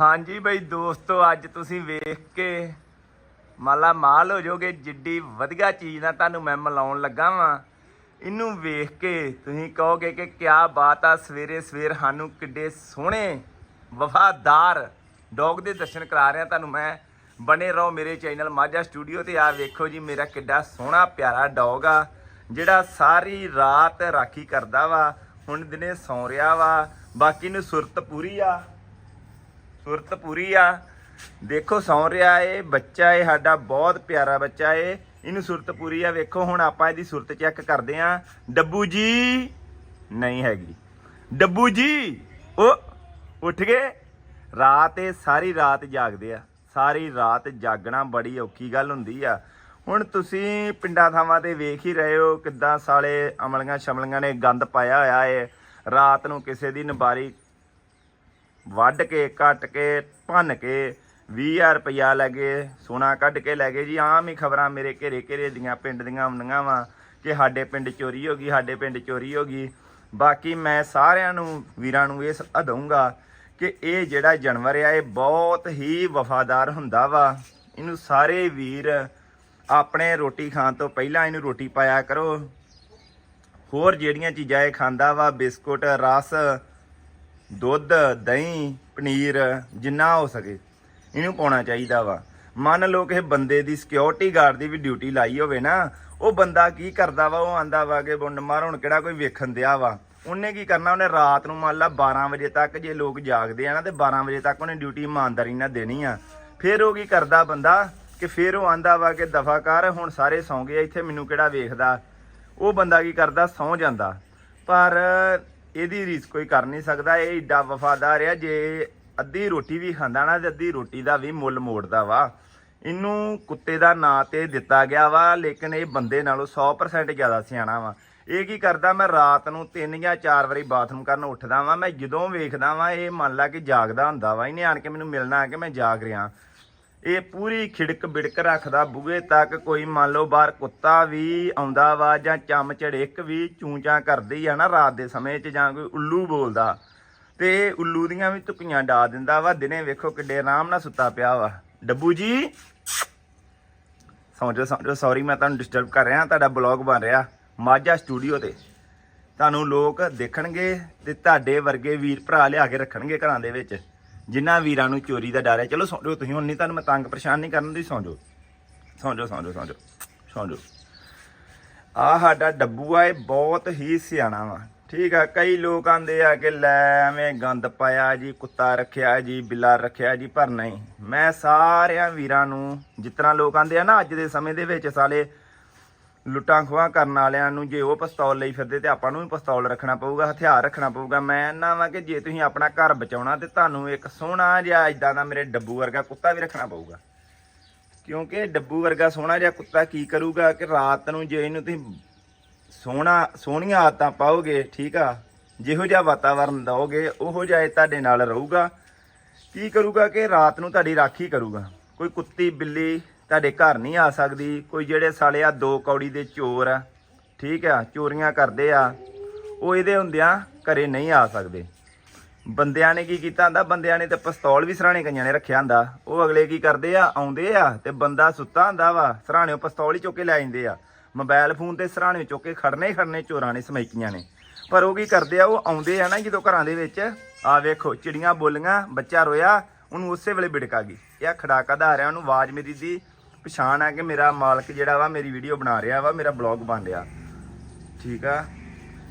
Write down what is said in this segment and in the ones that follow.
ਹਾਂਜੀ ਬਈ ਦੋਸਤੋ, ਅੱਜ ਤੁਸੀਂ ਵੇਖ ਕੇ ਮਾਲਾ ਮਾਲ ਹੋ ਜਾਓਗੇ, ਜਿੱਡੀ ਵਧੀਆ ਚੀਜ਼ ਨਾਲ ਤੁਹਾਨੂੰ ਮੈਂ ਮਿਲਾਉਣ ਲੱਗਾ ਵਾਂ। ਇਹਨੂੰ ਵੇਖ ਕੇ ਤੁਸੀਂ ਕਹੋਗੇ ਕਿ ਕਿਆ ਬਾਤ ਆ, ਸਵੇਰੇ ਸਵੇਰ ਸਾਨੂੰ ਕਿੱਡੇ ਸੋਹਣੇ ਵਫਾਦਾਰ ਡੌਗ ਦੇ ਦਰਸ਼ਨ ਕਰਾ ਰਿਹਾ ਤੁਹਾਨੂੰ ਮੈਂ ਬਣੇ ਰਹੋ ਮੇਰੇ ਚੈਨਲ ਮਾਝਾ ਸਟੂਡੀਓ ਤੇ। ਆ ਵੇਖੋ ਜੀ, ਮੇਰਾ ਕਿੱਡਾ ਸੋਹਣਾ ਪਿਆਰਾ ਡੌਗ ਆ, ਜਿਹੜਾ ਸਾਰੀ ਰਾਤ ਰਾਖੀ ਕਰਦਾ ਵਾ, ਹੁਣ ਦਿਨੇ ਸੌਂ ਰਿਹਾ ਵਾ। ਬਾਕੀ ਨੂੰ ਸੁਰਤ ਪੂਰੀ ਆ। ਸੁਰਤ ਪੂਰੀ ਆ। ਦੇਖੋ, ਸੌਂ ਰਿਹਾ ਏ, ਬੱਚਾ ਏ, ਸਾਡਾ ਬਹੁਤ ਪਿਆਰਾ ਬੱਚਾ ਏ। ਇਹਨੂੰ ਸੁਰਤ ਪੂਰੀ ਆ। ਵੇਖੋ, ਹੁਣ ਆਪਾਂ ਇਹਦੀ ਸੁਰਤ ਚੈੱਕ ਕਰਦੇ ਆ। ਡੱਬੂ ਜੀ ਨਹੀਂ ਹੈਗੀ। ਡੱਬੂ ਜੀ ਉਹ ਉੱਠ ਗਏ। ਰਾਤ ਇਹ ਸਾਰੀ ਰਾਤ ਜਾਗਦੇ ਆ। ਸਾਰੀ ਰਾਤ ਜਾਗਣਾ ਬੜੀ ਔਖੀ ਗੱਲ ਹੁੰਦੀ ਆ। ਹੁਣ ਤੁਸੀਂ ਪਿੰਡਾਂ ਥਾਵਾਂ ਤੇ ਵੇਖ ਹੀ ਰਹੇ ਹੋ ਕਿੱਦਾਂ ਸਾਲੇ ਅਮਲੀਆਂ ਸ਼ਮਲੀਆਂ ਨੇ ਗੰਦ ਪਾਇਆ ਹੋਇਆ ਏ। ਰਾਤ ਨੂੰ ਕਿਸੇ ਦੀ ਨਬਾਰੀ ਵੱਢ ਕੇ, ਕੱਟ ਕੇ, ਭੰਨ ਕੇ 20000 ਰੁਪਇਆ ਲੈ ਗਏ ਸੋਨਾ ਕੱਢ ਕੇ ਲੈ ਗਏ ਜੀ। ਆਮ ਹੀ ਖਬਰਾਂ ਮੇਰੇ ਘੇਰੇ ਘੇਰੇ ਦੀਆਂ, ਪਿੰਡ ਦੀਆਂ ਆਉਂਦੀਆਂ ਵਾ ਕਿ ਸਾਡੇ ਪਿੰਡ ਚੋਰੀ ਹੋ ਗਈ, ਸਾਡੇ ਪਿੰਡ ਚੋਰੀ ਹੋ ਗਈ। ਬਾਕੀ ਮੈਂ ਸਾਰਿਆਂ ਨੂੰ, ਵੀਰਾਂ ਨੂੰ ਇਹ ਸਲਾਹ ਦਊਂਗਾ ਕਿ ਇਹ ਜਿਹੜਾ ਜਾਨਵਰ ਆ, ਇਹ ਬਹੁਤ ਹੀ ਵਫਾਦਾਰ ਹੁੰਦਾ ਵਾ। ਇਹਨੂੰ ਸਾਰੇ ਵੀਰ ਆਪਣੇ ਰੋਟੀ ਖਾਣ ਤੋਂ ਪਹਿਲਾਂ ਇਹਨੂੰ ਰੋਟੀ ਪਾਇਆ ਕਰੋ। ਹੋਰ ਜਿਹੜੀਆਂ ਚੀਜ਼ਾਂ ਇਹ ਖਾਂਦਾ ਵਾ, ਬਿਸਕੁਟ, ਰਸ ਦੁੱਧ, ਦਹੀਂ, ਪਨੀਰ, ਜਿੰਨਾ ਹੋ ਸਕੇ। ਇਹਨੂੰ ਪਾਉਣਾ ਚਾਹੀਦਾ ਵਾ। ਮੰਨ ਲਓ ਕਿ ਬੰਦੇ ਦੀ ਸਿਕਿਉਰਿਟੀ ਗਾਰਡ ਦੀ ਵੀ ਡਿਊਟੀ ਲਾਈ ਹੋਵੇ ਨਾ, ਉਹ ਬੰਦਾ ਕੀ ਕਰਦਾ ਵਾ, ਉਹ ਆਂਦਾ ਵਾ ਕਿ ਬੁੰਡ ਮਾਰ, ਹੁਣ ਕਿਹੜਾ ਕੋਈ ਵੇਖਣ ਦਿਆ ਵਾ। ਉਹਨੇ ਕੀ ਕਰਨਾ, ਉਹਨੇ ਰਾਤ ਨੂੰ ਮੰਨ ਲਾ 12 ਵਜੇ ਤੱਕ ਜੇ ਲੋਕ ਜਾਗਦੇ ਆ ਨਾ, ਤੇ 12 ਵਜੇ ਤੱਕ ਉਹਨੇ ਡਿਊਟੀ ਇਮਾਨਦਾਰੀ ਨਾਲ ਦੇਣੀ ਆ। ਫਿਰ ਉਹ ਕੀ ਕਰਦਾ ਬੰਦਾ ਕਿ ਫਿਰ ਉਹ ਆਂਦਾ ਵਾ ਕਿ ਦਫਾ ਕਰ, ਹੁਣ ਸਾਰੇ ਸੌਂ ਗਏ ਇੱਥੇ ਮੈਨੂੰ ਕਿਹੜਾ ਵੇਖਦਾ। ਉਹ ਬੰਦਾ ਕੀ ਕਰਦਾ, ਸੌਂ ਜਾਂਦਾ। ਪਰ ਇਹਦੀ ਰੀਸ ਕੋਈ ਕਰ ਨਹੀਂ ਸਕਦਾ। ਇਹ ਏਡਾ ਵਫਾਦਾਰ ਆ, ਜੇ ਅੱਧੀ ਰੋਟੀ ਵੀ ਖਾਂਦਾ ਨਾ ਤੇ ਅੱਧੀ ਰੋਟੀ ਦਾ ਵੀ ਮੁੱਲ ਮੋੜਦਾ ਵਾ। ਇਹਨੂੰ ਕੁੱਤੇ ਦਾ ਨਾਂ ਤੇ ਦਿੱਤਾ ਗਿਆ ਵਾ, ਲੇਕਿਨ ਇਹ ਬੰਦੇ ਨਾਲੋਂ 100% ਜ਼ਿਆਦਾ ਸਿਆਣਾ ਵਾ। ਇਹ ਕੀ ਕਰਦਾ, ਮੈਂ ਰਾਤ ਨੂੰ ਤਿੰਨ ਜਾਂ ਚਾਰ ਵਾਰੀ ਬਾਥਰੂਮ ਕਰਨ ਉੱਠਦਾ ਵਾਂ, ਮੈਂ ਜਦੋਂ ਵੇਖਦਾ ਵਾਂ, ਇਹ ਮੰਨ ਲਾ ਕਿ ਜਾਗਦਾ ਹੁੰਦਾ ਵਾ। ਇਹਨੇ ਆਣ ਕੇ ਮੈਨੂੰ ਮਿਲਣਾ ਆ ਕਿ ਮੈਂ ਜਾਗ ਰਿਹਾ। ਇਹ ਪੂਰੀ ਖਿੜਕ ਬਿੜਕ ਰੱਖਦਾ ਬੂਹੇ ਤੱਕ ਕੋਈ ਮੰਨ ਲਓ ਬਾਹਰ ਕੁੱਤਾ ਵੀ ਆਉਂਦਾ ਵਾ ਜਾਂ ਚਮ ਚੜੇਕ ਵੀ ਚੂੰਚਾਂ ਕਰਦੀ ਆ ਨਾ ਰਾਤ ਦੇ ਸਮੇਂ 'ਚ ਜਾਂ ਕੋਈ ਉੱਲੂ ਬੋਲਦਾ। ਤੇ ਉੱਲੂ ਦੀਆਂ ਵੀ ਧੁਪੀਆਂ ਡਾ ਦਿੰਦਾ ਵਾ, ਦਿਨੇ ਵੇਖੋ ਕਿੱਡੇ ਆਰਾਮ ਨਾਲ ਸੁੱਤਾ ਪਿਆ ਵਾ। ਡੱਬੂ ਜੀ, ਸਮਝੋ ਸਮਝੋ ਸੌਂ ਸੌਰੀ ਮੈਂ ਤੁਹਾਨੂੰ ਡਿਸਟਰਬ ਕਰ ਰਿਹਾ, ਤੁਹਾਡਾ ਬਲੌਗ ਬਣ ਰਿਹਾ, ਮਾਝਾ ਸਟੂਡੀਓ ਤੇ। ਤੁਹਾਨੂੰ ਲੋਕ ਦੇਖਣਗੇ ਤੇ ਤੁਹਾਡੇ ਵਰਗੇ ਵੀਰ ਭਰਾ ਲਿਆ ਕੇ ਰੱਖਣਗੇ ਘਰਾਂ ਦੇ ਵਿੱਚ। ਜਿਨ੍ਹਾਂ ਵੀਰਾਂ ਨੂੰ ਚੋਰੀ ਦਾ ਡਰ ਹੈ। ਚਲੋ ਸੌਂ ਜਾਓ ਤੁਸੀਂ, ਹੁਣ ਨਹੀਂ ਤੁਹਾਨੂੰ ਮੈਂ ਤੰਗ ਪਰੇਸ਼ਾਨ ਨਹੀਂ ਕਰਨ ਦੀ, ਸੌਂ ਜਾਓ। ਸੌਂ ਜਾਓ ਸੌਂ ਜਾਓ ਸੌਂ ਜਾਓ ਸੌਂ ਜਾਓ। ਆ ਸਾਡਾ ਡੱਬੂ ਆ, ਇਹ ਬਹੁਤ ਹੀ ਸਿਆਣਾ ਵਾ। ਠੀਕ ਆ, ਕਈ ਲੋਕ ਆਂਦੇ ਆ ਕਿ ਲੈ ਐਵੇਂ ਗੰਦ ਪਾਇਆ ਜੀ, ਕੁੱਤਾ ਰੱਖਿਆ ਜੀ, ਬਿੱਲਾ ਰੱਖਿਆ ਜੀ, ਪਰ ਨਹੀਂ। ਮੈਂ ਸਾਰਿਆਂ ਵੀਰਾਂ ਨੂੰ, ਜਿਤਨਾ ਲੋਕ ਆਂਦੇ ਆ ਨਾ ਅੱਜ ਦੇ ਸਮੇਂ ਦੇ ਵਿੱਚ, ਸਾਲੇ ਲੁੱਟਾਂ ਖੋਹਾਂ ਕਰਨ ਵਾਲਿਆਂ ਨੂੰ ਜੇ ਉਹ ਪਿਸਤੌਲ ਲਈ ਫਿਰਦੇ ਤੇ ਆਪਾਂ ਨੂੰ ਵੀ ਪਿਸਤੌਲ ਰੱਖਣਾ ਪਊਗਾ, ਹਥਿਆਰ ਰੱਖਣਾ ਪਊਗਾ। ਮੈਂ ਨਾ ਵਾਂ ਕਿ ਜੇ ਤੁਸੀਂ ਆਪਣਾ ਘਰ ਬਚਾਉਣਾ ਤੇ ਤੁਹਾਨੂੰ ਇੱਕ ਸੋਹਣਾ ਜਿਹਾ ਇਦਾਂ ਦਾ ਮੇਰੇ ਡੱਬੂ ਵਰਗਾ ਕੁੱਤਾ ਵੀ ਰੱਖਣਾ ਪਊਗਾ। ਕਿਉਂਕਿ ਡੱਬੂ ਵਰਗਾ ਸੋਹਣਾ ਜਿਹਾ ਕੁੱਤਾ ਕੀ ਕਰੂਗਾ ਕਿ ਰਾਤ ਨੂੰ ਜੇ ਇਹਨੂੰ ਤੁਸੀਂ ਸੋਹਣਾ, ਸੋਹਣੀਆਂ ਆਦਤਾਂ ਪਾਓਗੇ, ਠੀਕ ਆ? ਜਿਹੋ ਜਿਹਾ ਵਾਤਾਵਰਨ ਦਿਓਗੇ, ਉਹੋ ਜਿਹਾ ਇਹ ਤੁਹਾਡੇ ਨਾਲ ਰਹੂਗਾ। ਕੀ ਕਰੂਗਾ ਕਿ ਰਾਤ ਨੂੰ ਤੁਹਾਡੀ ਰਾਖੀ ਕਰੂਗਾ। ਕੋਈ ਕੁੱਤੀ, ਬਿੱਲੀ ਤੁਹਾਡੇ ਘਰ ਨਹੀਂ ਆ ਸਕਦੀ। ਕੋਈ ਜਿਹੜੇ ਸਾਲੇ ਆ ਦੋ ਕੌੜੀ ਦੇ ਚੋਰ ਆ, ਠੀਕ ਆ, ਚੋਰੀਆਂ ਕਰਦੇ ਆ, ਉਹ ਇਹਦੇ ਹੁੰਦਿਆਂ ਘਰੇ ਨਹੀਂ ਆ ਸਕਦੇ। ਬੰਦਿਆਂ ਨੇ ਕੀ ਕੀਤਾ ਹੁੰਦਾ? ਬੰਦਿਆਂ ਨੇ ਤੇ ਪਿਸਤੌਲ ਵੀ ਸਰਾਣੇ ਕਈਆਂ ਨੇ ਰੱਖਿਆ ਹੁੰਦਾ। ਉਹ ਅਗਲੇ ਕੀ ਕਰਦੇ ਆ? ਆਉਂਦੇ ਆ ਤੇ ਬੰਦਾ ਸੁੱਤਾ ਹੁੰਦਾ ਵਾ, ਸਰਾਣਿਓ ਪਿਸਤੌਲ ਹੀ ਚੁੱਕ ਕੇ ਲੈ ਜਾਂਦੇ ਆ। ਮੋਬਾਈਲ ਫੋਨ ਤੇ ਸਰਾਣੇ ਚੁੱਕ ਕੇ ਖੜਨੇ ਖੜਨੇ ਚੋਰਾਂ ਨੇ, ਸਮੈਕੀਆਂ ਨੇ। ਪਰ ਉਹ ਕੀ ਕਰਦੇ ਆ? ਉਹ ਆਉਂਦੇ ਆ ਨਾ ਜਦੋਂ ਘਰਾਂ ਦੇ ਵਿੱਚ, ਆ ਵੇਖੋ, ਚਿੜੀਆਂ ਬੋਲੀਆਂ, ਬੱਚਾ ਰੋਇਆ, ਉਹਨੂੰ ਉਸੇ ਵੇਲੇ ਬਿੜਕਾ ਗਈ। ਇਹ ਆ ਖੜਾਕਾ ਦਾ ਆ ਰਿਹਾ, ਉਹਨੂੰ ਆਵਾਜ਼ ਮੇਰੀ ਦੀ ਪਛਾਣ ਆ ਕਿ ਮੇਰਾ ਮਾਲਕ ਜਿਹੜਾ ਵਾ ਮੇਰੀ ਵੀਡੀਓ ਬਣਾ ਰਿਹਾ ਵਾ, ਮੇਰਾ ਬਲੌਗ ਬਣ ਰਿਹਾ। ਠੀਕ ਆ?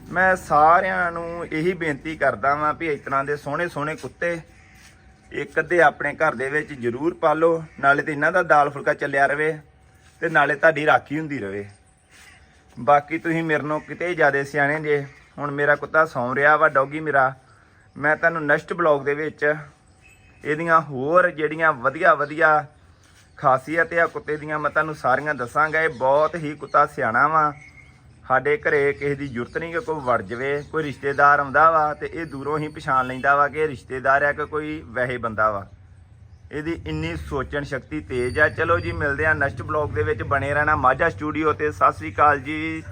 ਮੈਂ ਸਾਰਿਆਂ ਨੂੰ ਇਹੀ ਬੇਨਤੀ ਕਰਦਾ ਵਾਂ ਵੀ ਇਸ ਤਰ੍ਹਾਂ ਦੇ ਸੋਹਣੇ ਸੋਹਣੇ ਕੁੱਤੇ ਇੱਕ ਅੱਧੇ ਆਪਣੇ ਘਰ ਦੇ ਵਿੱਚ ਜ਼ਰੂਰ ਪਾਲੋ, ਨਾਲੇ ਤੇ ਇਹਨਾਂ ਦਾ ਦਾਲ ਫੁਲਕਾ ਚੱਲਿਆ ਰਵੇ ਤੇ ਨਾਲੇ ਤੁਹਾਡੀ ਰਾਖੀ ਹੁੰਦੀ ਰਵੇ। ਬਾਕੀ ਤੁਸੀਂ ਮੇਰੇ ਨਾਲੋਂ ਕਿਤੇ ਜ਼ਿਆਦਾ ਸਿਆਣੇ ਜੇ। ਹੁਣ ਮੇਰਾ ਕੁੱਤਾ ਸੌਂ ਰਿਹਾ ਵਾ ਡੌਗੀ ਮੇਰਾ। ਮੈਂ ਤੁਹਾਨੂੰ ਨੈਕਸਟ ਬਲੌਗ ਦੇ ਵਿੱਚ ਇਹਦੀਆਂ ਹੋਰ ਜਿਹੜੀਆਂ ਵਧੀਆ ਵਧੀਆ ਖਾਸੀਅਤ ਆ ਕੁੱਤੇ ਦੀਆਂ ਮੈਂ ਤੁਹਾਨੂੰ ਸਾਰੀਆਂ ਦੱਸਾਂਗਾ। ਇਹ ਬਹੁਤ ਹੀ ਕੁੱਤਾ ਸਿਆਣਾ ਵਾ। ਸਾਡੇ ਘਰੇ ਕਿਸੇ ਦੀ ਜ਼ਰੂਰਤ ਨਹੀਂ ਕਿ ਕੋਈ ਵੜ ਜਵੇ, ਕੋਈ ਰਿਸ਼ਤੇਦਾਰ ਆਉਂਦਾ ਵਾ ਤੇ ਇਹ ਦੂਰੋਂ ਹੀ ਪਛਾਣ ਲੈਂਦਾ ਵਾ ਕਿ ਇਹ ਰਿਸ਼ਤੇਦਾਰ ਆ ਕਿ ਕੋਈ ਵੈਸੇ ਬੰਦਾ ਵਾ। ਇਹਦੀ ਇੰਨੀ ਸੋਚਣ ਸ਼ਕਤੀ ਤੇਜ਼ ਆ। ਚਲੋ ਜੀ, ਮਿਲਦੇ ਆ ਨੈਕਸਟ ਬਲੌਗ ਦੇ ਵਿੱਚ। ਬਣੇ ਰਹਿਣਾ ਮਾਝਾ ਸਟੂਡੀਓ ਤੇ। ਸਤਿ ਸ੍ਰੀ ਅਕਾਲ ਜੀ।